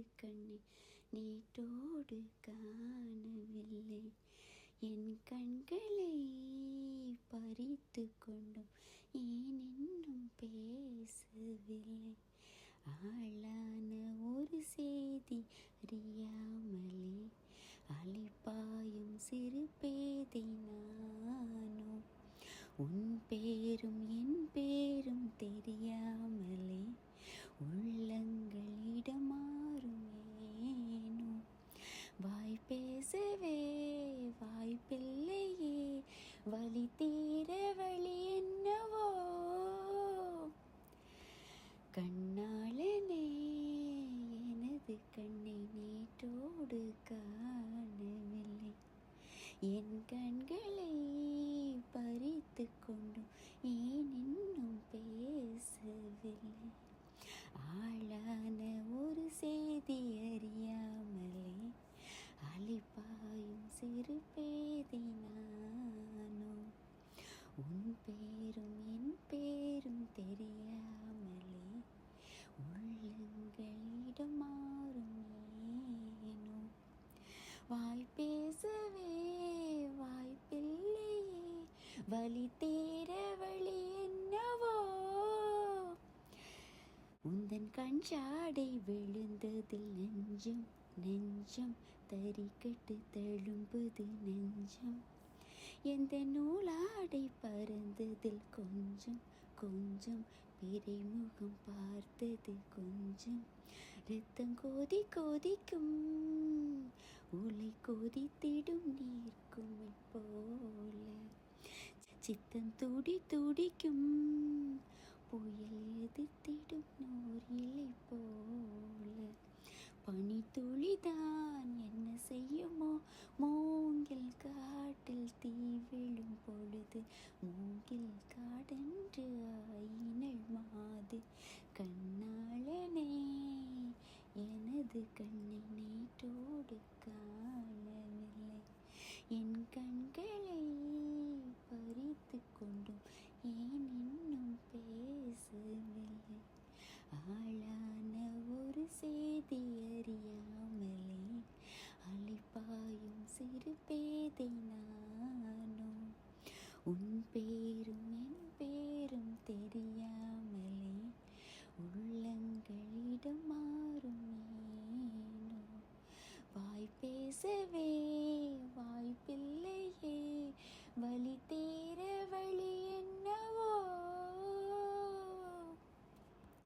எனது கண்ணை நீட்டோடு காணவில்லை. என் கண்களை பறித்து கொண்டும் ஏன் இன்னும் பேசவில்லை? ஆளான ஒரு செய்தி அறியாமலே அலைப்பாயும் சிறு பேதை நானோ உன் பேரும் என் பேரும் தெரியாமலே உள்ளங்களிடம் மாறும் ஏனோ வாய் பேசவே வாய்ப்பில்லையே. வழி தீர வழி என்னவோ? கண்ணாளனே எனது கண்ணை நேற்றோடு காணவில்லை. என் கண்களை பறித்து கொண்டும் ஏன் இன்னும் பேசவில்லை? ஆளா அலிப்பாயும் பேதை நானோ உன் பேரும் என் பேரும் தெரியாமலே உள்ளங்களிடம் மாறும் ஏனோ? வாய் பேசவே வாய்ப்பில்லையே வலி தே வழி என்னவோ உந்தன் விழுந்ததில் நெஞ்சம் நெஞ்சம் தறிக்கட்டு தழும்புது நெஞ்சம். எந்த நூலாடை பறந்ததில் கொஞ்சம் கொஞ்சம் பிறைமுகம் பார்த்தது கொஞ்சம். ரத்தம் கோதி கோதிக்கும் உலை கொதித்திடும் நீர்க்கும் போல. சித்தம் துடி துடிக்கும் துளிதான். என்ன செய்யுமோ? மூங்கில் காட்டில் தீ விழும் பொழுது மூங்கில் காடென்று ஆயினள் மாது. கண்ணாளனே எனது கண்ணை நேற்றோடு காணவில்லை. என் கண்களை பறித்து கொண்டும் ஏன் இன்னும் பேசவில்லை? ஆளான ஒரு செய்தி அதை நானும் உன் பேரும் என் பேரும் தெரியாமலே உள்ளங்களிடம் மாறும் வாய் பேசவே